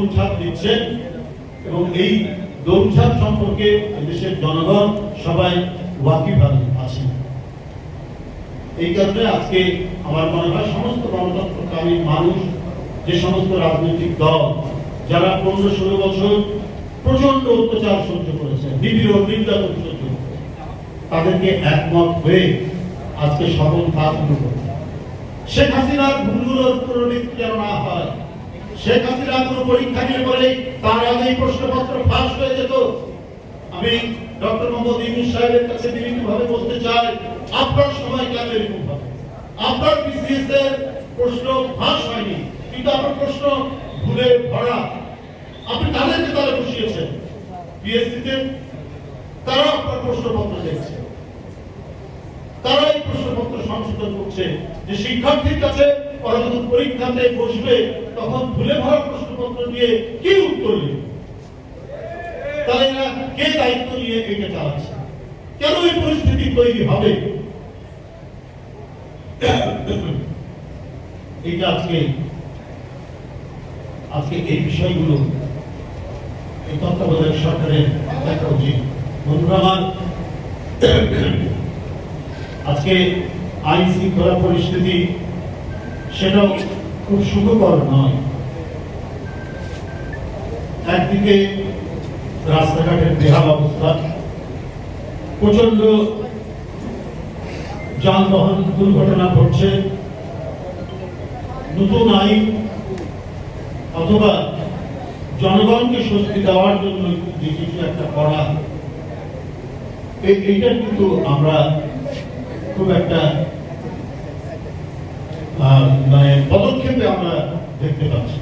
দৌড়ঝাঁপ দিচ্ছেন এবং এই দৌড়ঝাঁপ সম্পর্কে দেশের জনগণ সবাই ওয়াকিফ আছেন। এই কারণে আজকে আমার মনে হয় সমস্ত গণতন্ত্রকামী মানুষ, যে সমস্ত রাজনৈতিক দল, যারা পনেরো ষোলো বছর প্রচণ্ড অত্যাচার সহ্য করেছে, নিবিড় নির্যাতন সহ্য তাদেরকে একমত হয়ে আজকে সকল কাজ শুরু করছে। শেখ হাসিনার ভুলগুলোর পুনরাবৃত্তি যেন না হয় শেখ হাসিনা কোনো পরীক্ষা নিয়ে বলে তার আগেই প্রশ্নপত্র ফাঁস হয়ে যেত। আমি ডক্টর মোহাম্মদ ইউনুস সাহেবের কাছে বিভিন্নভাবে বলতে চাই, আপনার সময় কেন এরকম হবে? আপনার বিসিএস এর প্রশ্ন ফাঁস হয়নি, কিন্তু আপনার প্রশ্ন ভুলে ভরা। আপনি তাদেরকে তারা বসিয়েছেন? পিএসসি তে তারা আপনার প্রশ্নপত্র দেখছে। তারা এই প্রশ্নপত্র সংশোধন করছে। যে শিক্ষার্থীর কাছে পরীক্ষাতে বসবে, তখন ভুলে ভরা প্রশ্নপত্র দিয়ে কি উত্তর তাহলে এরা কে দায়িত্ব নিয়ে এটা চালাচ্ছে? কেন এই পরিস্থিতি তৈরি হবে? আজকে আজকে এই বিষয়গুলো, এই তত্ত্বাবধায়ক সরকারের দেখা উচিত বন্ধুরা আজকে পরিস্থিতি সেটাও খুব সুখকর নয়। একদিকে রাস্তাঘাটের বেহাল অবস্থা প্রচণ্ড যানবাহন দুর্ঘটনা ঘটছে, নতুন আইন অথবা জনগণকে স্বস্তি দেওয়ার জন্য যে কিছু একটা করা এ- এইটার কিন্তু আমরা খুব একটা পদক্ষেপে আমরা দেখতে পাচ্ছি।